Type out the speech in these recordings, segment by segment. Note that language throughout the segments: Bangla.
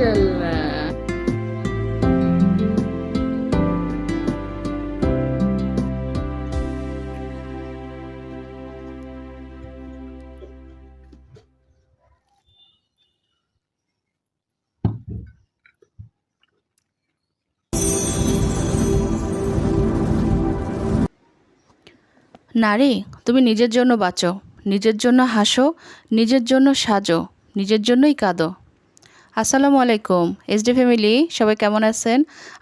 মাশাল্লাহ নারী, তুমি নিজের জন্য বাঁচো, নিজের জন্য হাসো, নিজের জন্য সাজো, নিজের জন্যই কাঁদো। আসসালামু আলাইকুম এসডি ফ্যামিলি সবাই কেমন আছেন?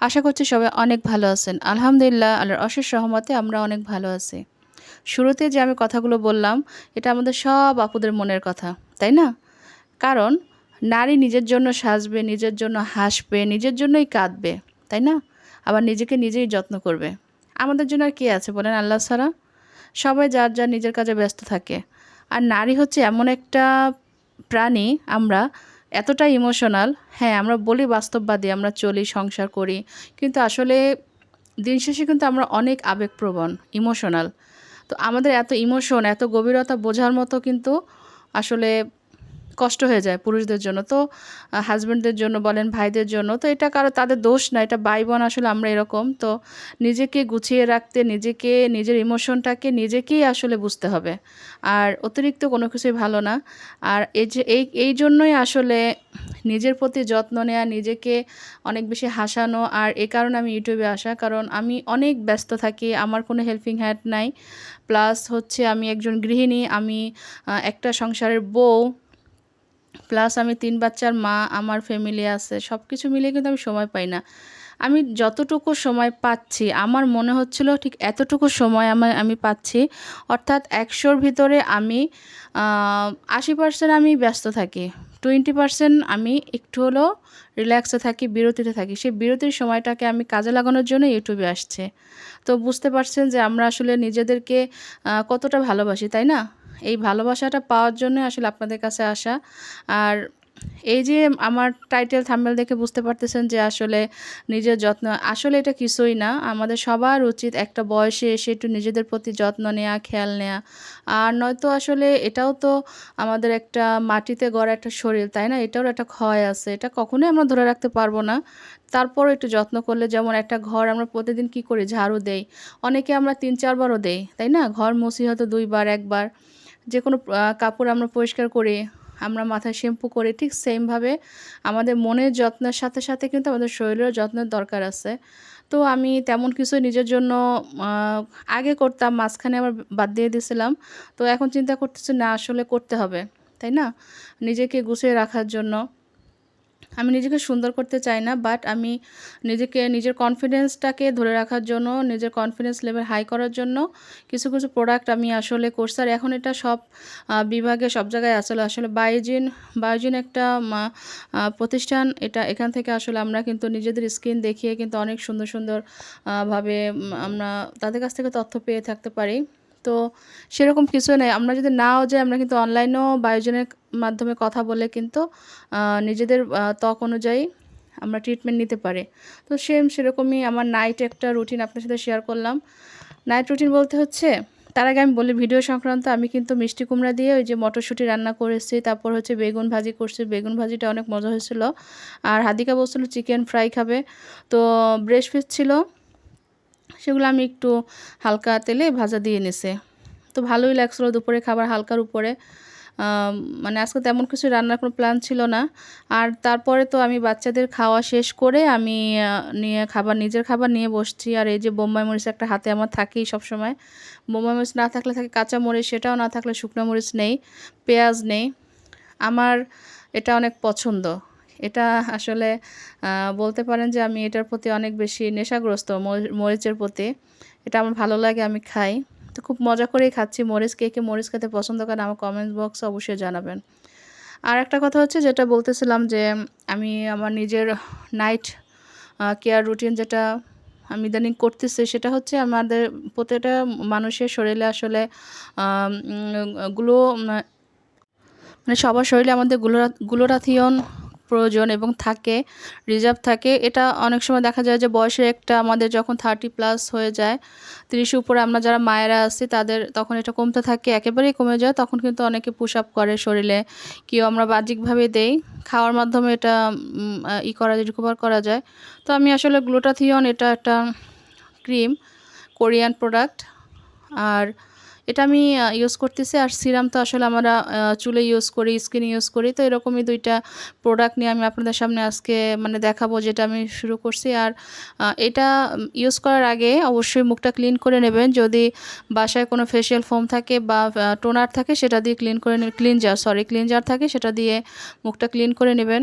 আশা করছি সবাই অনেক ভালো আছেন। আলহামদুলিল্লাহ, আল্লাহর অশেষ সহমতে আমরা অনেক ভালো আছি। শুরুতে যে আমি কথাগুলো বললাম, এটা আমাদের সব আপুদের মনের কথা, তাই না? কারণ নারী নিজের জন্য সাজবে, নিজের জন্য হাসবে, নিজের জন্যই কাঁদবে, তাই না? আবার নিজেকে নিজেই যত্ন করবে। আমাদের জন্য আর কি আছে বলেন আল্লাহ ছাড়া? সবাই যার যার নিজের কাজে ব্যস্ত থাকে। আর নারী হচ্ছে এমন একটা প্রাণী, আমরা এতটা ইমোশনাল হ্যাঁ আমরা বলি বাস্তববাদী, আমরা চলি, সংসার করি। কিন্তু আসলে দিন শেষে কিন্তু আমরা অনেক আবেগপ্রবণ ইমোশনাল তো আমাদের এত ইমোশন এত গভীরতা বোঝার মতো কিন্তু আসলে কষ্ট হয়ে যায় পুরুষদের জন্য। তো হাজব্যান্ডদের জন্য বলেন, ভাইদের জন্য, তো এটা কারও, তাদের দোষ না, এটা ভাই বোন আসলে আমরা এরকম। তো নিজেকে গুছিয়ে রাখতে, নিজেকে, নিজের ইমোশনটাকে নিজেকেই আসলে বুঝতে হবে। আর অতিরিক্ত কোনো কিছুই ভালো না। আর এই যে, এই এই জন্যই আসলে নিজের প্রতি যত্ন নেওয়া নিজেকে অনেক বেশি হাসানো। আর এ কারণে আমি ইউটিউবে আসা, কারণ আমি অনেক ব্যস্ত থাকি, আমার কোনো হেল্পিং হ্যান্ড নাই। প্লাস হচ্ছে আমি একজন গৃহিণী, আমি একটা সংসারের বউ প্লাস আমি তিন বাচ্চার মা, আমার ফ্যামিলি আছে সব কিছু মিলিয়ে কিন্তু আমি সময় পাই না। আমি যতটুকু সময় পাচ্ছি, আমার মনে হচ্ছিল ঠিক এতটুকু সময় আমার আমি পাচ্ছি, অর্থাৎ একশোর ভিতরে আমি আশি পার্সেন্ট আমি ব্যস্ত থাকি। টোয়েন্টি পার্সেন্ট আমি একটু হলেও রিল্যাক্সে থাকি, বিরতিতে থাকি। সেই বিরতির সময়টাকে আমি কাজে লাগানোর জন্য ইউটিউবে আসছে। তো বুঝতে পারছেন যে আমরা আসলে নিজেদেরকে কতটা ভালোবাসি, তাই না? এই ভালোবাসাটা পাওয়ার জন্য আসলে আপনাদের কাছে আসা। আর এই যে আমার টাইটেল থাম্বেল দেখে বুঝতে পারতেছেন যে আসলে নিজের যত্ন, আসলে এটা কিছুই না। আমাদের সবার উচিত একটা বয়সে এসে একটু নিজেদের প্রতি যত্ন নেওয়া খেয়াল নেওয়া আর নয়তো আসলে এটাও তো আমাদের একটা মাটিতে গড়া একটা শরীর, তাই না? এটাও একটা ক্ষয় আছে। এটা কখনোই আমরা ধরে রাখতে পারব না। তারপর একটু যত্ন করলে যেমন একটা ঘর আমরা প্রতিদিন কি করি? ঝাড়ু দেই। অনেকে আমরা তিন চারবারও দেই, তাই না? ঘর মুছি হয়তো দুইবার, একবার। যে কোনো কাপড় আমরা পরিষ্কার করি, আমরা মাথায় শ্যাম্পু করি, ঠিক সেমভাবে আমাদের মনের যত্নের সাথে সাথে কিন্তু আমাদের শরীরের যত্নের দরকার আছে। তো আমি তেমন কিছু নিজের জন্য আগে করতাম, মাঝখানে আবার বাদ দিয়ে দিয়েছিলাম। তো এখন চিন্তা করতেছি না, আসলে করতে হবে, তাই না? নিজেকে গুছিয়ে রাখার জন্য। আমি নিজেকে সুন্দর করতে চাই না বাট আমি নিজেকে, নিজের কনফিডেন্সটাকে ধরে রাখার জন্য, নিজের কনফিডেন্স লেভেল হাই করার জন্য কিছু কিছু প্রোডাক্ট আমি আসলে করছি। আর এখন এটা সব বিভাগে, সব জায়গায় আসলে আসলে বায়োজিন বায়োজিন একটা প্রতিষ্ঠান। এটা এখান থেকে আসলে আমরা কিন্তু নিজেদের স্কিন দেখিয়ে কিন্তু অনেক সুন্দর সুন্দর ভাবে আমরা তাদের কাছ থেকে তথ্য পেয়ে থাকতে পারি। তো সেরকম কিছু নেই। আমরা যদি নাও যাই, আমরা কিন্তু অনলাইনেও বায়োজনের মাধ্যমে কথা বলে কিন্তু নিজেদের ত্বক অনুযায়ী আমরা ট্রিটমেন্ট নিতে পারি। তো সেম সেরকমই আমার নাইট একটা রুটিন আপনার সাথে শেয়ার করলাম। নাইট রুটিন বলতে হচ্ছে, তার আগে আমি বলি ভিডিও সংক্রান্ত, আমি কিন্তু মিষ্টি কুমড়া দিয়ে ওই যে মটরশুঁটি রান্না করেছি তারপর হচ্ছে বেগুন ভাজি করছি। বেগুন ভাজিটা অনেক মজা হয়েছিল। আর হাদিকা বলছিল চিকেন ফ্রাই খাবে। তো ব্রেস্ট ফিস ছিল সেগুলো আমি একটু হালকা তেলে ভাজা দিয়ে নিছে। তো ভালোই লাগছিল দুপুরে খাবার হালকার উপরে। মানে আজকে তেমন কিছু রান্নার কোনো প্ল্যান ছিল না। আর তারপরে তো আমি বাচ্চাদের খাওয়া শেষ করে আমি নিয়ে খাবার, নিজের খাবার নিয়ে বসছি। আর এই যে বোম্বাই মরিচ একটা হাতে আমার থাকেই সবসময়। বোম্বাই মরিচ না থাকলে থাকে কাঁচা মরিচ, সেটাও না থাকলে শুকনো মরিচ নেই, পেঁয়াজ নেই। আমার এটা অনেক পছন্দ। এটা আসলে বলতে পারেন যে আমি এটার প্রতি অনেক বেশি নেশাগ্রস্ত মরি- মরিচের প্রতি। এটা আমার ভালো লাগে, আমি খাই। তো খুব মজা করেই খাচ্ছি। মরিচ কে কে মরিচ খেতে পছন্দ করেন, আমার কমেন্ট বক্সে অবশ্যই জানাবেন। আর একটা কথা হচ্ছে যেটা বলতেছিলাম যে, আমি আমার নিজের নাইট কেয়ার রুটিন যেটা আমি ইদানিং করতেছি, সেটা হচ্ছে আমাদের প্রতিটা মানুষের শরীরে আসলে গুলো মানে সবার শরীরে আমাদের গুলোরা, গ্লোরাথিয়ন প্রয়োজন এবং থাকে রিজার্ভ থাকে। এটা অনেক সময় দেখা যায় যে বয়সের একটা আমাদের যখন থার্টি প্লাস হয়ে যায়, তিরিশের উপরে আমরা যারা মায়েরা আছি, তাদের তখন এটা কমতে থাকে, একেবারেই কমে যায়। তখন কিন্তু অনেকে পুশ আপ করে শরীরে। কেউ আমরা বাহ্যিকভাবে দেই, খাওয়ার মাধ্যমে এটা ই করা যায় রিকভার করা যায়। তো আমি আসলে গ্লুটাথিয়ন এটা একটা ক্রিম কোরিয়ান প্রোডাক্ট আর এটা আমি ইউজ করতেছি। আর সিরাম তো আসলে আমরা চুলে ইউজ করি স্কিনে ইউজ করি। তো এরকমই দুইটা প্রোডাক্ট নিয়ে আমি আপনাদের সামনে আজকে মানে দেখাবো যেটা আমি শুরু করছি। আর এটা ইউজ করার আগে অবশ্যই মুখটা ক্লিন করে নেবেন। যদি বাসায় কোনো ফেশিয়াল ফোম থাকে বা টোনার থাকে, সেটা দিয়ে ক্লিন করে ক্লিনজার সরি ক্লিনজার থাকে, সেটা দিয়ে মুখটা ক্লিন করে নেবেন।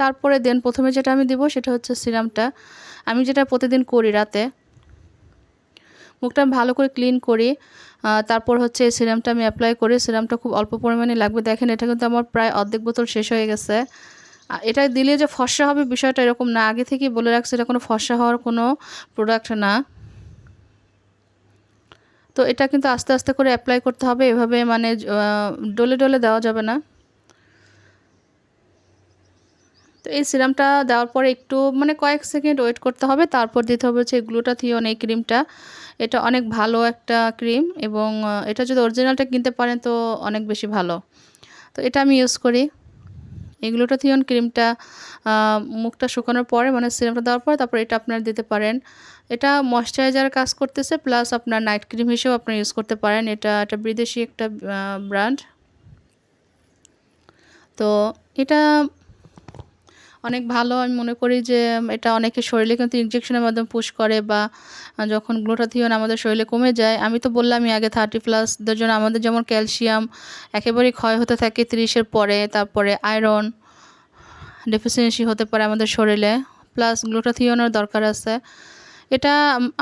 তারপরে দেন প্রথমে যেটা আমি দিব, সেটা হচ্ছে সিরামটা। আমি যেটা প্রতিদিন করি রাতে, মুখটা ভালো করে ক্লিন করি। তারপর হচ্ছে এই সিরামটা আমি অ্যাপ্লাই করি। সিরামটা খুব অল্প পরিমাণে লাগবে। দেখেন, এটা কিন্তু আমার প্রায় অর্ধেক বোতল শেষ হয়ে গেছে। এটা দিলে যে ফর্সা হবে বিষয়টা এরকম না। আগে থেকেই বলে রাখছে, এটা কোনো ফর্সা হওয়ার কোনো প্রোডাক্ট না। তো এটা কিন্তু আস্তে আস্তে করে অ্যাপ্লাই করতে হবে। এভাবে মানে ডলে ডলে দেওয়া যাবে না। তো এই সিরামটা দেওয়ার পরে একটু মানে কয়েক সেকেন্ড ওয়েট করতে হবে। তারপর দিতে হবে হচ্ছে গ্লুটাথিয়ন এই ক্রিমটা এটা অনেক ভালো একটা ক্রিম এবং এটা যদি অরিজিনালটা কিনতে পারেন তো অনেক বেশি ভালো। তো এটা আমি ইউজ করি। এই গ্লুটাথিয়ন ক্রিমটা মুখটা শুকানোর পরে মানে সিরামটা দেওয়ার পরে তারপর এটা আপনারা দিতে পারেন। এটা ময়শ্চারাইজার কাজ করতেছে প্লাস আপনার নাইট ক্রিম হিসেবে আপনারা ইউজ করতে পারেন। এটা একটা বিদেশি একটা ব্র্যান্ড তো এটা অনেক ভালো। আমি মনে করি যে এটা অনেকে শরীরে কিন্তু ইনজেকশনের মাধ্যমে পুশ করে বা যখন গ্লুটাথিয়ন আমাদের শরীরে কমে যায়, আমি তো বললামই আগে থার্টি প্লাসদের জন্য আমাদের যেমন ক্যালসিয়াম একেবারেই ক্ষয় হতে থাকে তিরিশের পরে, তারপরে আয়রন ডেফিসিয়েন্সি হতে পারে আমাদের শরীরে প্লাস গ্লুটাথিয়নের দরকার আছে। এটা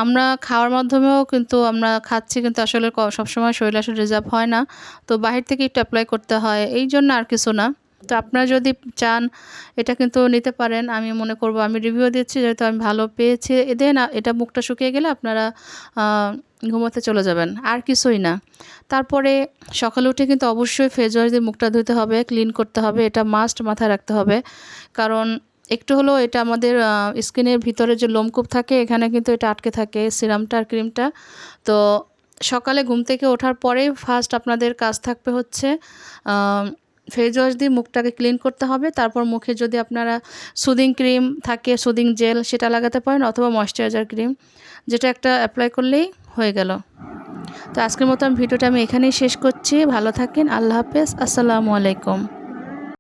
আমরা খাওয়ার মাধ্যমেও কিন্তু আমরা খাচ্ছি, কিন্তু আসলে সবসময় শরীরে আসলে রিজার্ভ হয় না। তো বাহির থেকে একটু অ্যাপ্লাই করতে হয়, এই জন্য আর কিছু না। তো আপনারা যদি চান, এটা কিন্তু নিতে পারেন। আমি মনে করব, আমি রিভিউ দিচ্ছি, যেহেতু আমি ভালো পেয়েছি। এদের না এটা মুখটা শুকিয়ে গেলে আপনারা ঘুমোতে চলে যাবেন, আর কিছুই না। তারপরে সকালে উঠে কিন্তু অবশ্যই ফেস ওয়াশ দিয়ে মুখটা ধুতে হবে ক্লিন করতে হবে, এটা মাস্ট মাথায় রাখতে হবে। কারণ একটু হলেও এটা আমাদের স্কিনের ভিতরে যে লোমকূপ থাকে, এখানে কিন্তু এটা আটকে থাকে, সিরামটা আর ক্রিমটা। তো সকালে ঘুম থেকে ওঠার পরেই ফার্স্ট আপনাদের কাজ থাকবে হচ্ছে ফেস ওয়াশ দিয়ে মুখটাকে ক্লিন করতে হবে। তারপর মুখে যদি আপনারা সুদিং ক্রিম থাকে, সুদিং জেল সেটা লাগাতে পারেন অথবা ময়শ্চারাইজার ক্রিম, যেটা একটা অ্যাপ্লাই করলেই হয়ে গেল। তো আজকের মতো আমি ভিডিওটা আমি এখানেই শেষ করছি। ভালো থাকেন, আল্লাহ হাফেজ। আসসালামু আলাইকুম।